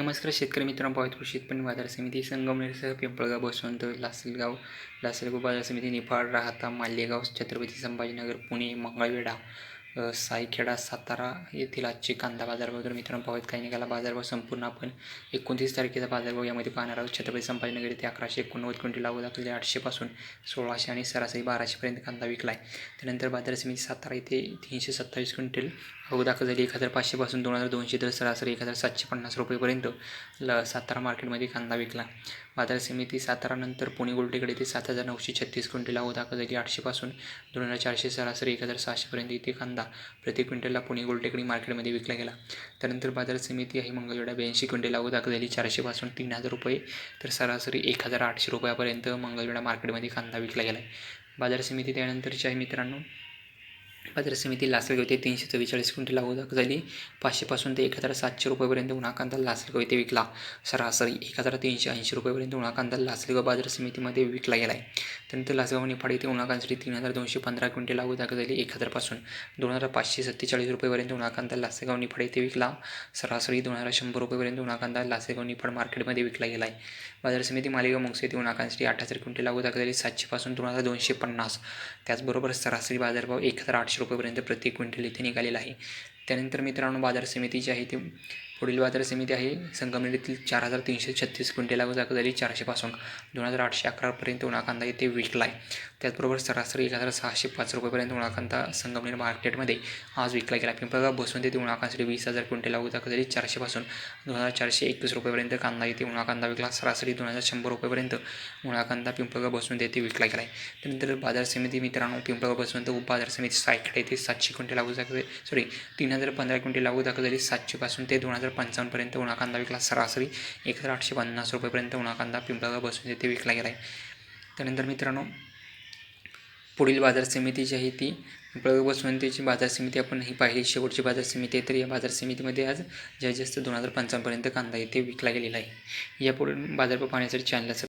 नमस्कार शेतकरी मित्रांनो पाहत कृषी उत्पन्न बाजार समिती. संगमनेरसह पिंपळगाव बसवंत लासलगाव लासलगाव बाजार समिती निफाड राहता मालेगाव छत्रपती संभाजीनगर पुणे मंगळवेढा सायखेडा सातारा येथील आजचे कांदा बाजारभाव तर मित्रांनो पाहत काही निघाला बाजारभाव संपूर्ण आपण एकोणतीस तारखेचा बाजारभाव यामध्ये पाहणार आहोत. छत्रपती संभाजीनगर येथे अकराशे एकोणनव्वद क्विंटल लागू दाखवले आठशेपासून सोळाशे आणि सरासरी बाराशेपर्यंत कांदा विकला आहे त्यानंतर बाजार समिती सातारा येथे तीनशे सत्तावीस क्विंटल लागू दाखल झाली एक हजार पाचशेपासून दोन हजार दोनशे तर सरासरी एक हजार सातशे पन्नास रुपयेपर्यंत ल सातारा मार्केटमध्ये कांदा विकला. बाजार समिती सातारानंतर पुणे गोल्टेकडे ते सात हजार नऊशे छत्तीस क्विंटल लागू दाखल झाली आठशेपासून दोन हजार चारशे सरासरी एक हजार सहाशेपर्यंत इथे कांदा प्रति क्विंटलला पुणे गोलटेकडी मार्केटमध्ये विकला गेला. त्यानंतर बाजार समिती आहे मंगळवेढा. ब्याऐंशी क्विंटल आवक दाखल झाली. चारशेपासून तीन हजार रुपये तर सरासरी एक हजार आठशे रुपयापर्यंत मंगळवेढा मार्केटमध्ये कांदा विकला गेला आहे बाजार समिती त्यानंतरची आहे मित्रांनो. बाजार समिती लासलगाव येथे तीनशे चव्वेचाळीस क्विंटल आवक झाली. पाचशेपासून ते एक हजार सातशे रुपयेपर्यंत उन्हा कांदा लासलगाव येथे विकला. सरासरी एक हजार तीनशे ऐंशी रुपयेपर्यंत उन्हा कांदा लासलगाव बाजार समितीमध्ये विकला गेला आहे त्यानंतर लासगाव निफाड येथे उन्हा कांद्यासाठी तीन हजार दोनशे पंधरा क्विंटल आवक झाली. एक हजारपासून दोन हजार पाचशे सत्तेचाळीस रुपयेपर्यंत उन्हा कांदा लासेगाव निफाड येथे विकला. सरासरी दोन हजार शंभर रुपयेपर्यंत उन्हा कांदा लासलगाव निफाड मार्केटमध्ये विकला गेला आहे बाजार समिती मालेगाव मुंगसे येथे उन्हा कांद्यासाठी आठ हजार क्विंटल आवक झाली. सातशेपासून दोन हजार दोनशे पन्नास. त्याचबरोबर सरासरी बाजारभाव एक हजार आठशे रुपयेपर्यंत प्रति क्विंटल इथे निघालेलं आहे. त्यानंतर मित्रांनो बाजार समिती जी आहे ती पुढील बाजार समिती आहे. संगमनेरीतील चार हजार तीनशे छत्तीस क्विंटल जागा दाखल झाली. चारशेपासून दोन हजार आठशे अकरापर्यंत उन्हा कांदा विकला आहे. त्याचबरोबर सरासरी एक हजार सहाशे पाच रुपयेपर्यंत उन्हा कांदा संगमनेर मार्केटमध्ये आज विकला गेला. पिंपळगाव बसून येथे उन्हा वीस हजार क्विंटल जागा दाखल झाली. चारशेपासून दोन हजार चारशे एकवीस रुपयेपर्यंत कांदा येथे उन्हा कांदा विकला. सरासरी दोन हजार शंभर रुपयेपर्यंत उन्हा कांदा पिंपळगाव बसून येथे विकला गेला आहे. त्यानंतर बाजार समिती मित्रांनो पिंपळगाव बसवंत उपबाजार समिती सायकडे येथे सातशे क्विंटल लागू जागा सॉरी तीन हजार पंधरा क्विंटल लागू दाखल झाली. सातशेपासून ते दोन हजार पंचावन्नपर्यंत उन्हा कांदा विकला सरासरी एक हजार आठशे पन्नास रुपयेपर्यंत उन्हा कांदा पिंपळगाव बसून येथे विकला गेला आहे त्यानंतर मित्रांनो पुढील बाजार समिती जी आहे ती पिंपळगाव बसवंतीची बाजार समिती आपण ही पाहिली. शेवटची बाजार समिती आहे तर या बाजार समितीमध्ये आज जास्तीत जास्त दोन हजार पंचावन्नपर्यंत कांदा येथे विकला गेलेला आहे. यापुढे बाजारभाव पाहण्यासाठी चॅनलला